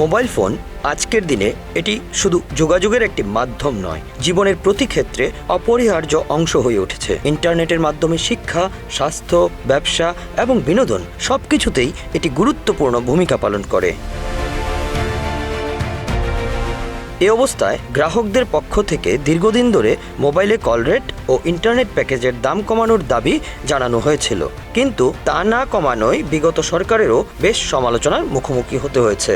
Mobile phone আজকের দিনে এটি শুধু যোগাযোগের একটি মাধ্যম নয়, জীবনের প্রতি ক্ষেত্রে অপরিহার্য অংশ হয়ে উঠেছে। ইন্টারনেটের মাধ্যমে শিক্ষা, স্বাস্থ্য, ব্যবসা এবং বিনোদন সব কিছুতেই এটি গুরুত্বপূর্ণ ভূমিকা পালন করে। এ অবস্থায় গ্রাহকদের পক্ষ থেকে দীর্ঘদিন ধরে মোবাইলে কল রেট ও ইন্টারনেট প্যাকেজের দাম কমানোর দাবি জানানো হয়েছিল। কিন্তু তা না কমানোয় বিগত সরকারেরও বেশ সমালোচনার মুখোমুখি হতে হয়েছে।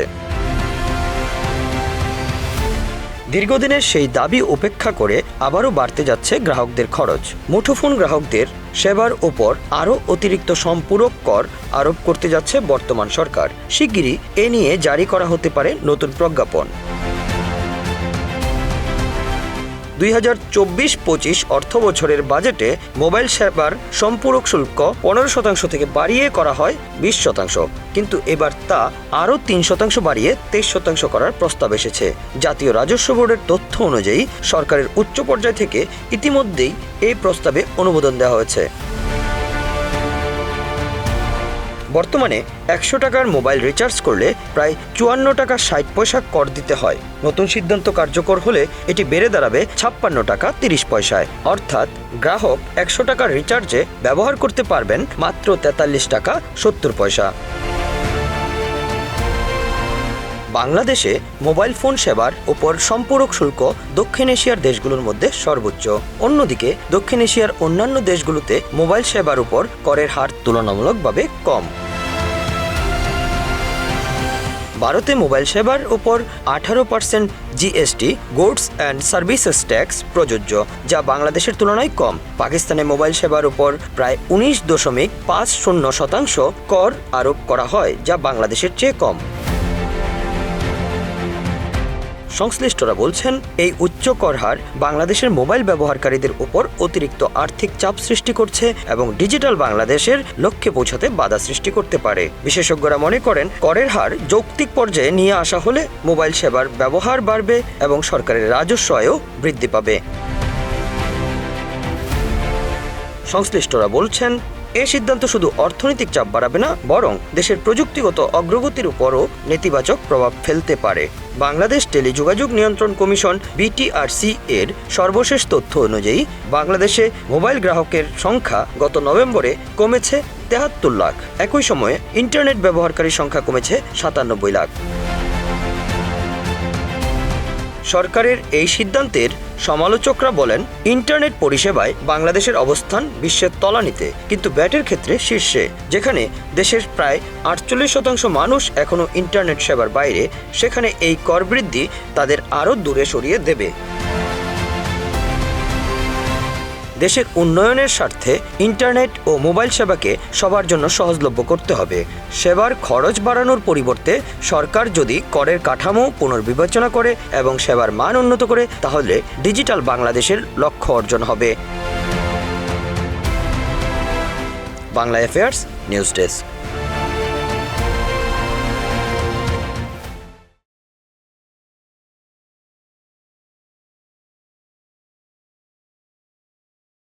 দীর্ঘদিনের সেই দাবি উপেক্ষা করে আবারও বাড়তে যাচ্ছে গ্রাহকদের খরচ। মুঠোফোন গ্রাহকদের সেবার ওপর আরও অতিরিক্ত সম্পূরক কর আরোপ করতে যাচ্ছে বর্তমান সরকার। শিগগিরই এ নিয়ে জারি করা হতে পারে নতুন প্রজ্ঞাপন। দুই হাজার চব্বিশ পঁচিশ অর্থ বছরের বাজেটে মোবাইল সেবার সম্পূরক শুল্ক পনেরো শতাংশ থেকে বাড়িয়ে করা হয় বিশ শতাংশ। কিন্তু এবার তা আরও তিন শতাংশ বাড়িয়ে তেইশ শতাংশ করার প্রস্তাব এসেছে। জাতীয় রাজস্ব বোর্ডের তথ্য অনুযায়ী সরকারের উচ্চ পর্যায় থেকে ইতিমধ্যেই এই প্রস্তাবে অনুমোদন দেওয়া হয়েছে। বর্তমানে একশো টাকার মোবাইল রিচার্জ করলে প্রায় চুয়ান্ন টাকা ষাট পয়সা কর দিতে হয়। নতুন সিদ্ধান্ত কার্যকর হলে এটি বেড়ে দাঁড়াবে ছাপ্পান্ন টাকা তিরিশ পয়সায়। অর্থাৎ গ্রাহক একশো টাকার রিচার্জে ব্যবহার করতে পারবেন মাত্র তেতাল্লিশ টাকা সত্তর পয়সা। বাংলাদেশে মোবাইল ফোন সেবার ওপর সম্পূরক শুল্ক দক্ষিণ এশিয়ার দেশগুলোর মধ্যে সর্বোচ্চ। অন্যদিকে, দক্ষিণ এশিয়ার অন্যান্য দেশগুলোতে মোবাইল সেবার উপর করের হার তুলনামূলকভাবে কম। ভারতে মোবাইল সেবার উপর আঠারো percent GST goods and services tax প্রযোজ্য, যা বাংলাদেশের তুলনায় কম। পাকিস্তানে মোবাইল সেবার উপর প্রায় উনিশ দশমিক পাঁচ শূন্য শতাংশ কর আরোপ করা হয়, যা বাংলাদেশের চেয়ে কম। সংশ্লিষ্টরা বলছেন, এই উচ্চ কর হার বাংলাদেশের মোবাইল ব্যবহারকারীদের উপর অতিরিক্ত আর্থিক চাপ সৃষ্টি করছে এবং ডিজিটাল বাংলাদেশের লক্ষ্যে পৌঁছাতে বাধা সৃষ্টি করতে পারে। বিশেষজ্ঞরা মনে করেন, করের হার যৌক্তিক পর্যায়ে নিয়ে আসা হলে মোবাইল সেবার ব্যবহার বাড়বে এবং সরকারের রাজস্ব আয়ও বৃদ্ধি পাবে। সংশ্লিষ্টরা বলছেন এ সিদ্ধান্ত শুধু অর্থনৈতিক চাপ বাড়াবে না, বরং দেশের প্রযুক্তিগত অগ্রগতির উপরও নেতিবাচক প্রভাব ফেলতে পারে। বাংলাদেশ টেলিযোগাযোগ নিয়ন্ত্রণ কমিশন, বিটিআরসি, এর সর্বশেষ তথ্য অনুযায়ী, বাংলাদেশে মোবাইল গ্রাহকের সংখ্যা গত নভেম্বরে কমেছে তেহাত্তর লাখ। একই সময়ে ইন্টারনেট ব্যবহারকারীর সংখ্যা কমেছে সাতানব্বই লাখ। সরকারের এই সিদ্ধান্তের সমালোচকরা বলেন, ইন্টারনেট পরিষেবায় বাংলাদেশের অবস্থান বিশ্বের তলানিতে, কিন্তু ব্যাটের ক্ষেত্রে শীর্ষে, যেখানে দেশের প্রায় আটচল্লিশ শতাংশ মানুষ এখনও ইন্টারনেট সেবার বাইরে, সেখানে এই কর বৃদ্ধি তাদের আরও দূরে সরিয়ে দেবে। দেশের উন্নয়নের স্বার্থে ইন্টারনেট ও মোবাইল সেবাকে সবার জন্য সহজলভ্য করতে হবে। সেবার খরচ বাড়ানোর পরিবর্তে সরকার যদি করের কাঠামো পুনর্বিবেচনা করে এবং সেবার মান উন্নত করে, তাহলে ডিজিটাল বাংলাদেশের লক্ষ্য অর্জন হবে। Bangla affairs news desk.